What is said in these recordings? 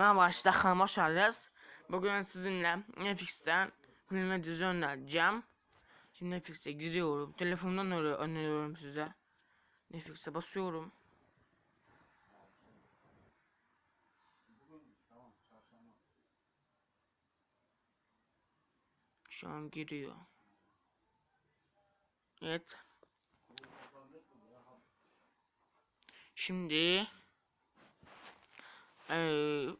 Merhaba kanalıma hoş geldiniz. Bugün sizinle Netflix'ten film ve dizi önereceğim. Şimdi Netflix'e giriyorum. Telefondan öneriyorum size. Netflix'e basıyorum. Şu an giriyor. Evet. Şimdi eee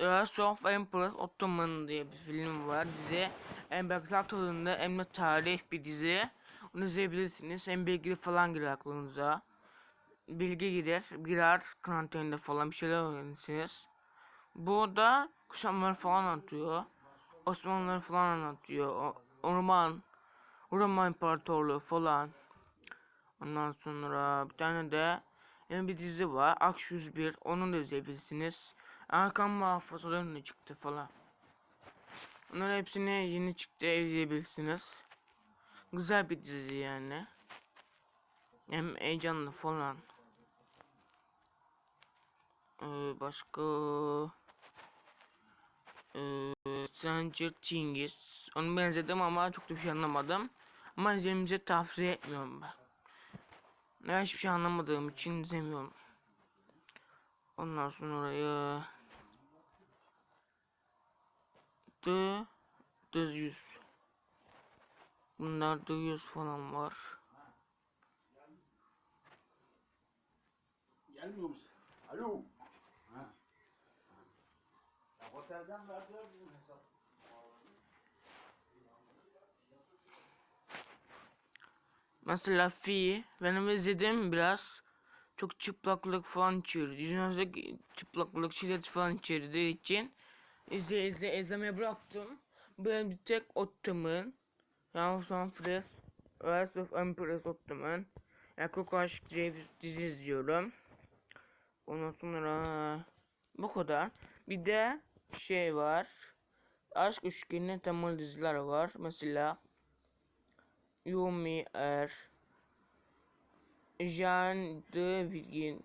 Rise of Emperor Ottoman diye bir film var dizi. Hem Berksal tadında hem de tarih bir dizi. Onu izleyebilirsiniz. Hem bilgi falan girer aklınıza. Bilgi girer, girer karantinada falan bir şeyler öğrenirsiniz. Burada kuşanmaları falan anlatıyor. Osmanlıları falan anlatıyor. O, Orman, Roma İmparatorluğu falan. Ondan sonra bir tane de yeni bir dizi var. Aks 101. Onu da izleyebilirsiniz. Erkan muhafazalarına çıktı falan. Bunların hepsini yeni çıktı izleyebilirsiniz. Güzel bir dizi yani. Hem heyecanlı falan. Ee, başka... Ee, Stranger Things. Onu benzedim ama çok da bir şey anlamadım. Ama izlememize tavsiye etmiyorum ben. Ben hiçbir şey anlamadığım için izlemiyorum. Ondan sonra ya... The... The 100. Bunlar The 100 falan var. Gelmiyor musun? Alo. Ha. Ya otelden verdiler bizim hesap. Mesela Fi benim izledim biraz çok çıplaklık falan içeriyor. Yüzünüzde çıplaklık şiddet falan içerdiği için izle izle izlemeye bıraktım. Ben bir tek Ottoman yani son Fres Rise of Empress Ottoman Erkek Aşk diye bir dizi izliyorum. Ondan sonra bu kadar. Bir de şey var. Aşk üçgenine temalı diziler var. Mesela Yumi Er Jean de Virgin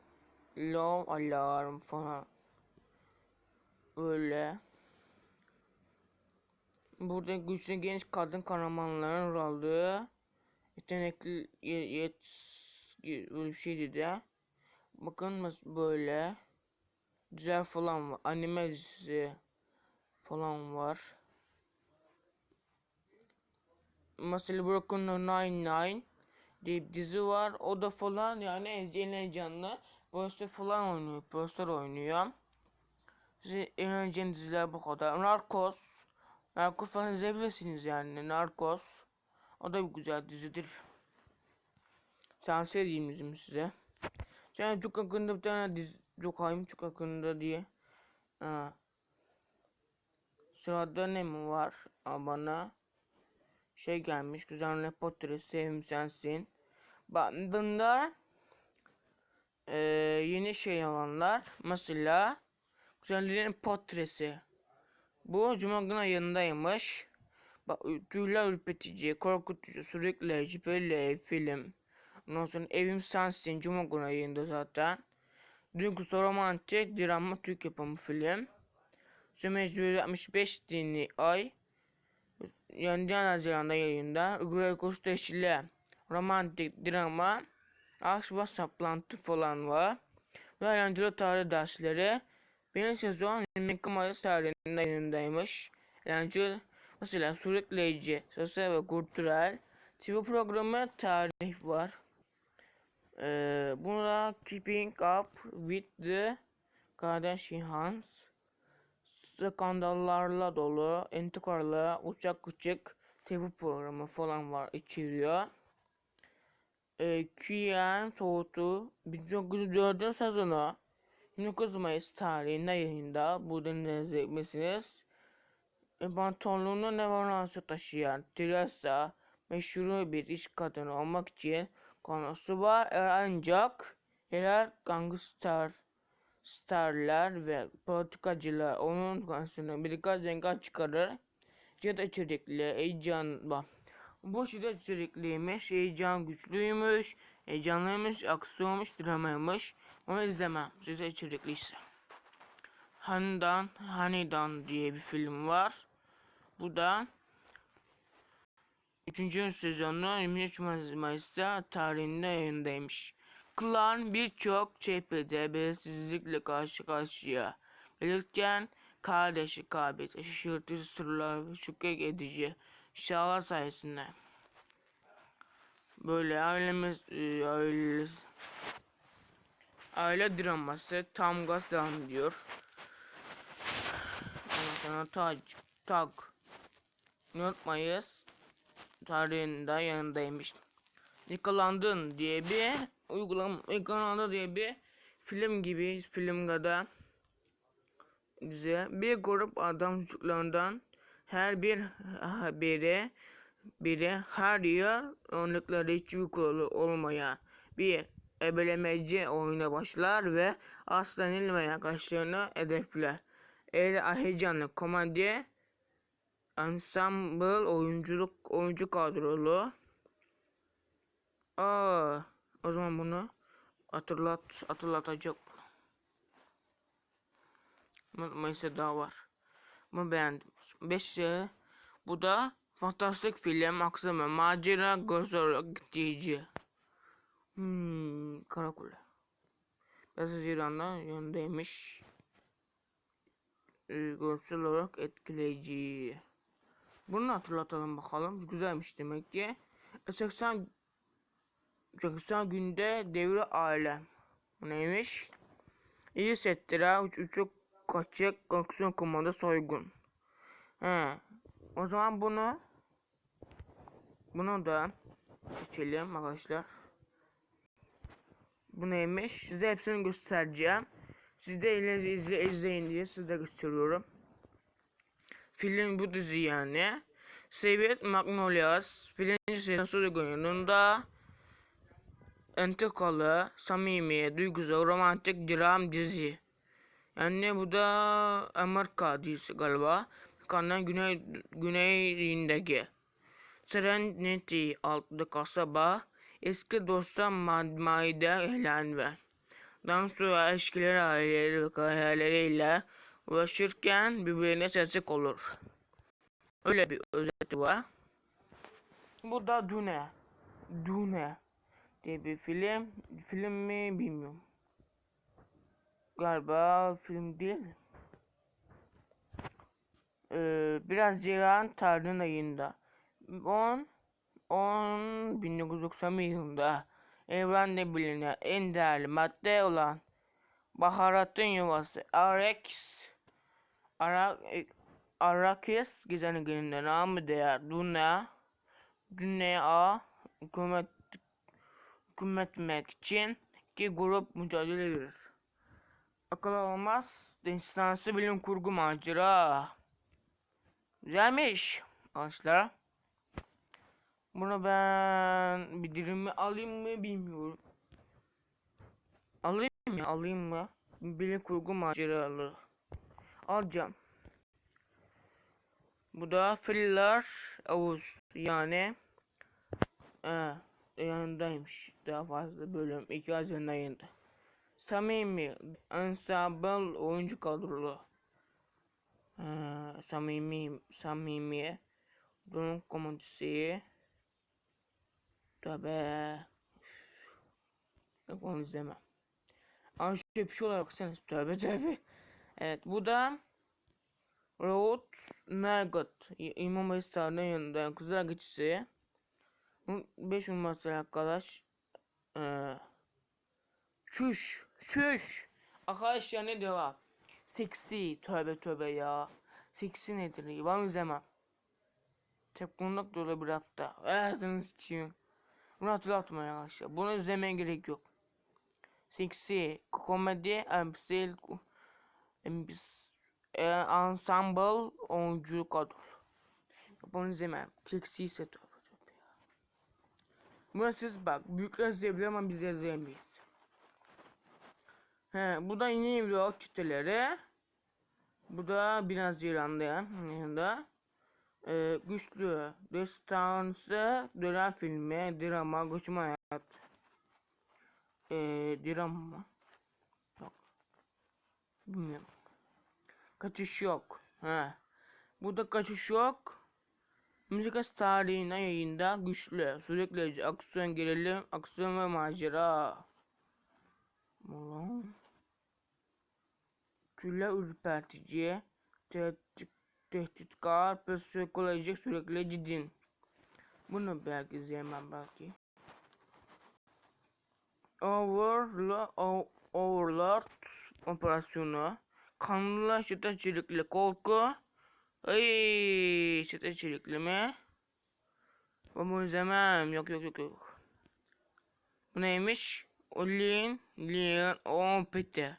Love Alarm falan öyle Burada güçlü genç kadın kahramanların aldığı yetenekli ye- yet böyle bir şeydi de bakın böyle güzel falan var anime dizisi falan var Mesela Brooklyn Nine-Nine diye bir dizi var. O da falan yani en heyecanlı. Profesör falan oynuyor. Profesör oynuyor. Size eğlenceli diziler bu kadar. Narcos. Narcos falan izleyebilirsiniz yani. Narcos. O da bir güzel dizidir. Tavsiye edeyim bizim size. Yani çok hakkında bir tane dizi. Yok hayım çok hakkında diye. Ha. Sırada ne mi var? Aa, bana şey gelmiş. Güzel ne portresi sevim sensin. Bak bunlar eee, yeni şey olanlar. Mesela güzellerin portresi. Bu Cuma günü ayındaymış. Bak tüyler ürpetici, korkutucu, sürükleyici böyle film. Ondan sonra Evim Sensin Cuma günü ayında zaten. Duygusu romantik drama Türk yapımı film. Sümeyye 65 dini ay. Yani Diğer Haziran'da yayında. Grey Costa eşliği romantik drama, aşk ve saplantı falan var. Ve eğlenceli tarih dersleri. Birinci sezon 22 Mayıs tarihinde yayındaymış. Eğlenceli, mesela sürükleyici, sosyal ve kültürel. TV programı tarih var. Ee, burada Keeping Up with the Kardashians skandallarla dolu, intikarlı, uçak küçük TV programı falan var içeriyor. Ee, Kiyen Soğutu 1904 sezonu 29 Mayıs tarihinde yayında. Buradan izleyebilirsiniz. İmparatorluğunu Nevalansı taşıyan Teresa meşhur bir iş kadını olmak için konusu var. Ancak yerel gangster starlar ve politikacılar onun konusunda birkaç zengan çıkarır. Cihat içerikli, heyecan var. Bu şiddet içerikliymiş, heyecan güçlüymüş, heyecanlıymış, aksiyonmuş, dramaymış. Onu izlemem, size içerikliyse. Handan Hanedan diye bir film var. Bu da 3. sezonu 23 Mayıs- Mayıs'ta tarihinde yayındaymış. Klan birçok cephede belirsizlikle karşı karşıya gelirken kardeşi kaybet, şaşırtıcı sırlar ve şok edici şahlar sayesinde böyle ailemiz e, aile, draması tam gaz devam ediyor. Sonra tag, tag unutmayız tarihinde yanındaymış. Yakalandın diye bir uygulam yakalandı diye bir film gibi film kadar dizi bir grup adam çocuklarından her bir haberi biri her yıl onlukları hiçbir kuralı olmayan bir ebelemeci oyuna başlar ve asla yenilmeyen karşılarını hedefler. El heyecanlı komedi ensemble oyunculuk oyuncu kadrolu. Aa, o zaman bunu hatırlat hatırlatacak. Mayıs'ta daha var. Bunu beğendim. 5 Bu da fantastik film, ve macera göz gidici. Hmm, Karakule. Biraz İran'da yanındaymış. Ee, görsel olarak etkileyici. Bunu hatırlatalım bakalım. Güzelmiş demek ki. E, 80 80 günde devre alem. Bu neymiş? İyi settira, uç uçuk kaçak, aksiyon komanda soygun. He. O zaman bunu bunu da seçelim arkadaşlar. Bu neymiş? Size hepsini göstereceğim. Siz de elinizi izle, izleyin diye size gösteriyorum. Film bu dizi yani. Seviyet Magnolias birinci sezon sürgününde entrikalı, samimi, duygusal, romantik dram dizi. Yani bu da Amerika dizisi galiba. Kanada güney, güneyindeki. Serenity adlı kasaba eski dostlar Maide Helen ve daha sonra ilişkileri aileleri ve kariyerleriyle ulaşırken birbirine destek olur. Öyle bir özeti var. Bu da Dune. Dune diye bir film. Film mi bilmiyorum. Galiba film değil. Ee, biraz Ceylan Tarih'in ayında. 10 10 1991 yılında evrende bilinen en değerli madde olan baharatın yuvası Arax Ara, Arrakis gezegeninde namı değer Dünya Dünya hükümet hükümetmek için iki grup mücadele verir. Akıl olmaz destansı bilim kurgu macera. Güzelmiş arkadaşlar. Bunu ben bir dilimi alayım mı bilmiyorum. Alayım mı? Alayım mı? Bilim kurgu maceralı. Alacağım. Bu da thriller Ağustos yani ee, yanındaymış. Daha fazla bölüm. iki Haziran ayında. Samimi ensemble oyuncu kadrolu. Ee, samimi samimi durum komedisi Tabi. Yok onu izlemem. Ama şöyle bir şey olarak baksana. Tövbe tövbe. Evet bu da Road Nugget. İmam Mesut'un yanında kızlar geçişi 5 numarası arkadaş ee, Çüş Çüş. Arkadaşlar ne diyorlar Seksi. Tövbe tövbe ya. Seksi nedir? Ben izlemem. Teknolojik dolu bir hafta. Ağzını sıçayım Bunu hatırlatmayın arkadaşlar bunu izlemeye gerek yok Seksi komedi emsil ensemble oyuncu kadro. Bunu izlemem. Seksi ise. Buna siz bak. Büyükler izleyebilir ama biz izleyemeyiz. He, bu da yeni vlog kitleleri. Bu da biraz İran'da yanında. Ee, güçlü destansı dönem filmi, drama, göçmen hayat. Ee, drama? Yok. Bilmiyorum. Kaçış yok. He. Burada kaçış yok. Müzik tarihine yayında güçlü. Sürekli aksiyon gerilim, aksiyon ve macera. Ulan. Külle ürpertici. Tehdit, tehditkar, psikolojik sürekli ciddi. Bunu belki izleyemem belki. Overlord, Overlord operasyonu. Kanlı içerikli korku. Ay, içerikli mi? Ben bunu izlemem. Yok yok yok yok. Bu neymiş? Olin, Lian, Opete.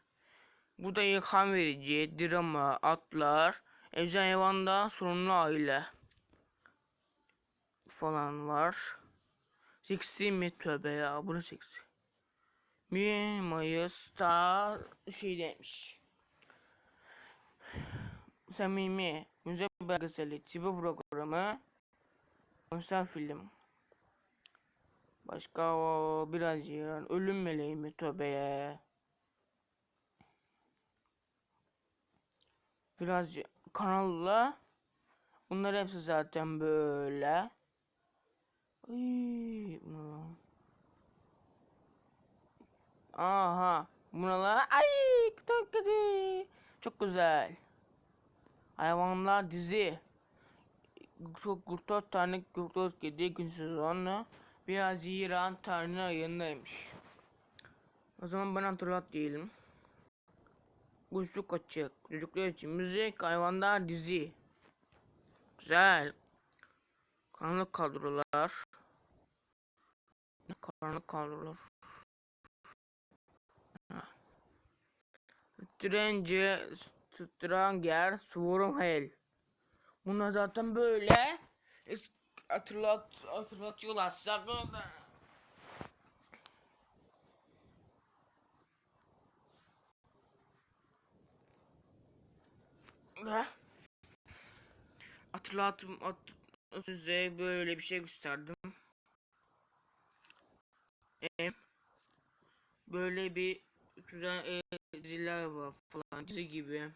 Bu da ilham verici, drama, atlar, evcil hayvanda sorunlu aile falan var. Seksi mi tövbe ya bu ne seksi? Mi Mayıs'ta şey demiş. Samimi müze belgeseli TV programı konser film. Başka o biraz yiyen ölüm meleği mi tövbe ya. Biraz kanalla bunlar hepsi zaten böyle. Aha. Buralar ay çok güzel. Hayvanlar dizi. Çok 44 tane 44 kedi gün sezonu. Biraz İran tarihinin ayındaymış. O zaman ben hatırlat diyelim. Kuşluk açık. Çocuklar için müzik, hayvanlar dizi. Güzel. Karanlık kadrolar. Karanlık kadrolar. Stranger, Stranger, Swarm Hell. Bunlar zaten böyle. Hatırlat, hatırlatıyorlarsa böyle. Hatırlatım at, size böyle bir şey gösterdim. E, böyle bir güzel e, diziler var falan dizi gibi.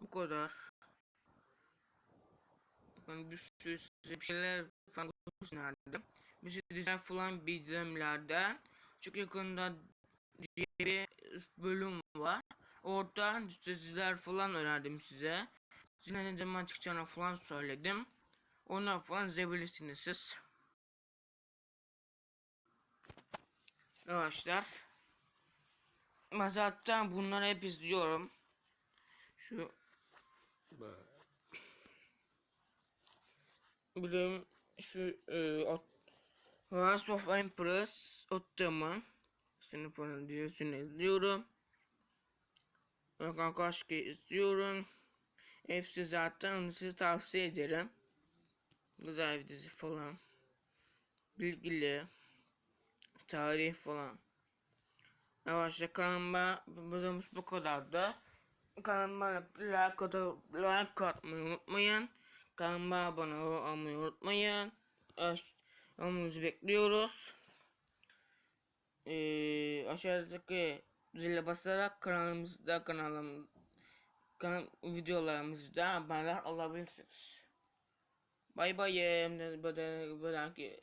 Bu kadar. Ben bir sürü size bir şeyler falan gösterdim. Bir sürü diziler falan bildirimlerden. Çok yakında diye bir bölüm var. Oradan diziler falan önerdim size. Size ne zaman çıkacağını falan söyledim. Onlar falan izleyebilirsiniz siz. Arkadaşlar. Ben zaten bunları hep izliyorum. Şu Bilim şu e, House of Empress Ottoman sınıfının dizisini izliyorum. Arkadaşlar izliyorum. Hepsi zaten size tavsiye ederim. Güzel bir dizi falan. Bilgili. Tarih falan. Arkadaşlar kanalıma videomuz bu kadardı. Kanalıma like, like atmayı unutmayın. Kanalıma abone olmayı unutmayın. Yorumunuzu bekliyoruz. Ee, aşağıdaki zile basarak kanalımızda kanalım kanal videolarımızda haberler alabilirsiniz. Bay bay. Böyle, böyle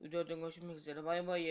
videoda görüşmek üzere. Bay bay.